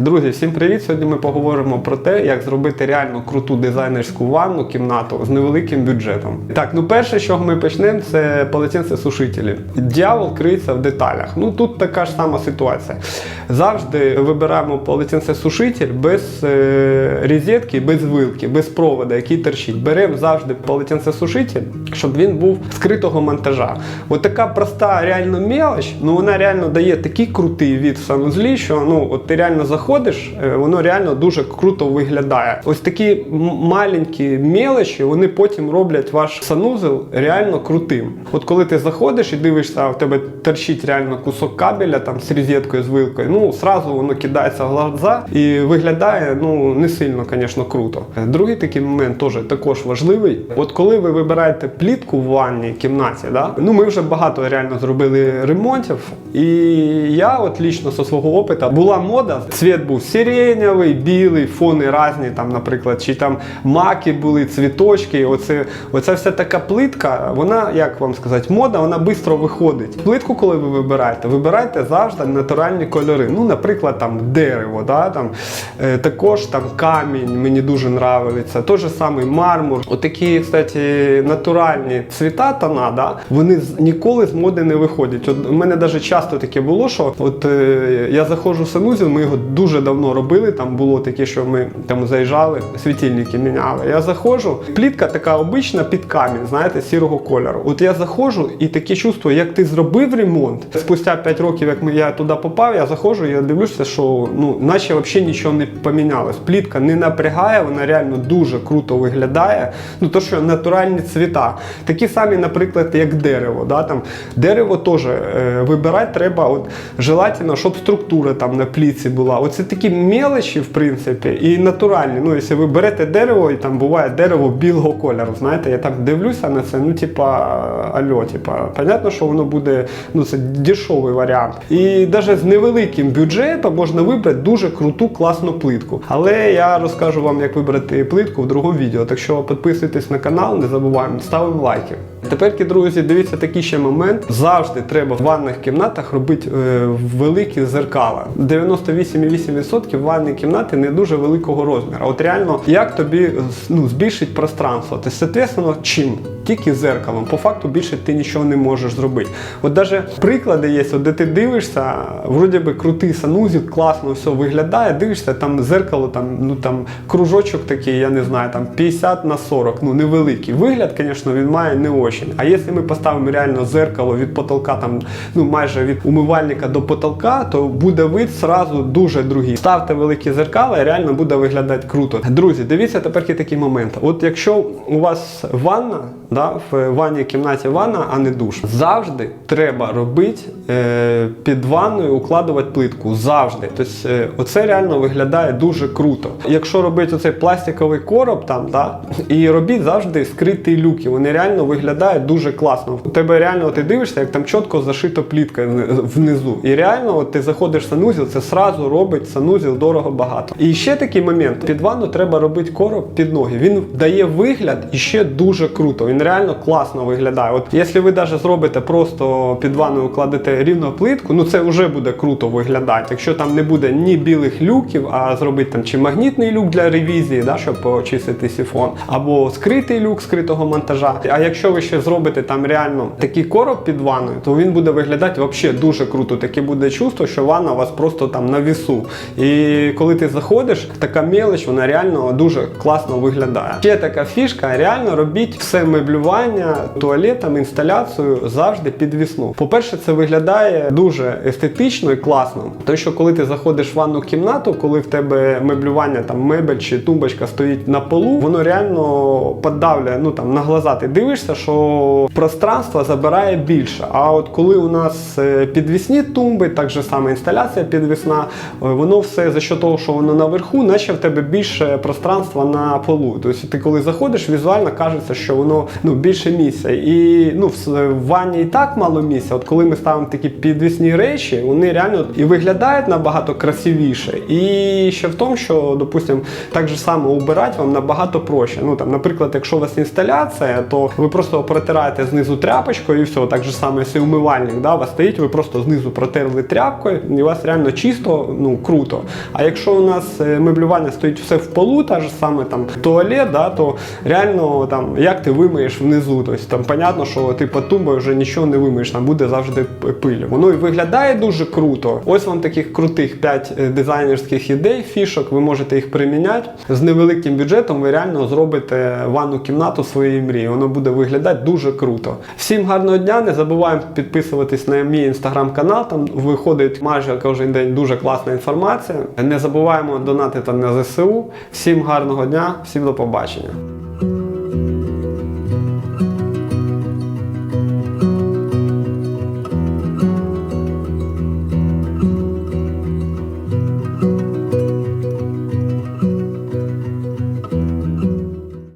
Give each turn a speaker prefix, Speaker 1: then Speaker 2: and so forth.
Speaker 1: Друзі, всім привіт! Сьогодні ми поговоримо про те, як зробити реально круту дизайнерську ванну кімнату з невеликим бюджетом. Так, ну перше, з чого ми почнемо, це полотенце сушителі. Дьявол криється в деталях. Ну тут така ж сама ситуація. Завжди вибираємо полотенце сушитель без е, розетки, без вилки, без провода, який торчить. Беремо завжди полотенце сушитель, щоб він був скритого монтажа. От така проста реально мелоч, ну вона реально дає такий крутий від санузлі, що ну от ти реально заходиш, е, воно реально дуже круто виглядає. Ось такі маленькі мелочі, вони потім роблять ваш санузел реально крутим. От коли ти заходиш і дивишся, а в тебе торчить реально кусок кабеля там з розеткою, з вилкою, ну сразу воно кидається в глаза і виглядає ну не сильно, звісно, круто. Другий такий момент теж також важливий. От коли ви вибираєте плітку в ванній кімнаті, да? ну ми вже багато реально зробили ремонтів. І я, от лічно зі свого опиту, була мода. Цвіт був сиренєвий, білий, фони різні, там, наприклад, чи там маки були, цвіточки. Оце, оця вся така плитка, вона, як вам сказати, мода, вона швидко виходить. Плитку, коли ви вибираєте, вибирайте завжди натуральні кольори. Ну, наприклад, там дерево, да? там, е, також там камінь, мені дуже нравиться. Той же самий мармур. Отакі, кстати, натуральні цвіта тона, да? вони ніколи з моди не виходять. От у мене навіть часто таке було, що от е, я заходжу в санузел, ми його дуже давно робили. Там було таке, що ми там заїжджали, світильники міняли. Я заходжу, плітка така обична під камінь, знаєте, сірого кольору. От я заходжу і таке чувство, як ти зробив ремонт. Спустя 5 років, як я туди попав, я заходжу, я дивлюся, що ну, наче взагалі нічого не помінялось. Плітка не напрягає, вона реально дуже круто виглядає. Ну то що натуральні цвіта. Такі самі, наприклад, як дерево. Да? Там, дерево теж е, вибирати треба, от, желательно, щоб структура там на пліці була. Оце такі мелочі, в принципі, і натуральні. Ну, якщо ви берете дерево, і там буває дерево білого кольору, знаєте, я так дивлюся на це, ну, типа, альо, типа, понятно, що воно буде, ну, це дешевий варіант. І навіть з невеликим бюджетом можна вибрати дуже круту, класну плитку. Але я розкажу вам, як вибрати плитку в другому відео. Так що підписуйтесь на канал, не забуваємо, ставимо лайки. Тепер, друзі, дивіться такий ще момент. Завжди треба в ванних кімнатах робити е, великі зеркала. 98,8% ванної кімнати не дуже великого розміру. От реально, як тобі ну, збільшить пространство? Ти, соответственно, чим? Тільки зеркалом. По факту більше ти нічого не можеш зробити. От навіть приклади є, от де ти дивишся, вроді би крутий санузел, класно все виглядає, дивишся, там зеркало, там, ну там кружочок такий, я не знаю, там 50 на 40, ну невеликий. Вигляд, звісно, він має не очень. А якщо ми поставимо реально зеркало від потолка, там, ну майже від умивальника до потолка, то буде вид сразу дуже другий. Ставте великі зеркала і реально буде виглядати круто. Друзі, дивіться тепер є такий момент. От якщо у вас ванна, да, в ванній кімнаті ванна, а не душ, завжди треба робити е, під ванною укладувати плитку. Завжди. Тобто, е, оце реально виглядає дуже круто. Якщо робити оцей пластиковий короб там, да, і робіть завжди скриті люки. Вони реально виглядають дуже класно. У тебе реально ти дивишся, як там чітко зашито плітка внизу. І реально, от ти заходиш в санузел, це сразу робить санузел дорого багато. І ще такий момент: під ванну треба робити короб під ноги. Він дає вигляд і ще дуже круто. Він реально класно виглядає. От якщо ви навіть зробите просто під ванною кладете рівну плитку, ну це вже буде круто виглядати. Якщо там не буде ні білих люків, а зробити там чи магнітний люк для ревізії, да, щоб очистити сифон, або скритий люк скритого монтажа. А якщо ви ще зробите там реально такий короб під ванною, то він буде виглядати взагалі дуже круто. Таке буде чувство, що ванна у вас просто там на вісу. І коли ти заходиш, така мелоч, вона реально дуже класно виглядає. Ще така фішка, реально робіть все меблювання туалетом, інсталяцію завжди під вісну. По-перше, це виглядає дуже естетично і класно. Тому що коли ти заходиш в ванну кімнату, коли в тебе меблювання, там мебель чи тумбочка стоїть на полу, воно реально подавлює, ну там на глаза ти дивишся, що пространство забирає більше. А от коли у нас е, підвісні тумби, так же саме інсталяція підвісна, е, воно все за що того, що воно наверху, наче в тебе більше пространства на полу. Тобто ти коли заходиш, візуально кажеться, що воно ну, більше місця. І ну, в ванні і так мало місця. От коли ми ставимо такі підвісні речі, вони реально і виглядають набагато красивіше. І ще в тому, що, допустимо, так же само убирати вам набагато проще. Ну там, наприклад, якщо у вас інсталяція, то ви просто протираєте знизу тряпочкою і все. Так же саме, якщо умивальник да, у вас стоїть, ви просто знизу протерли тряпкою, і у вас реально чисто, ну круто. А якщо у нас е, меблювання стоїть все в полу, та ж саме там туалет, да, то реально там як ти вимиєш внизу. Тобто там понятно, що ти під тумбою вже нічого не вимиєш, там буде завжди пиль. Воно і виглядає дуже круто. Ось вам таких крутих 5 дизайнерських ідей, фішок, ви можете їх приміняти. З невеликим бюджетом ви реально зробите ванну кімнату своєї мрії. Воно буде виглядати дуже круто. Всім гарного дня! Не забуваємо підписуватись на мій інстаграм-канал. Там виходить майже кожен день дуже класна інформація. Не забуваємо донатити на ЗСУ. Всім гарного дня, всім до побачення.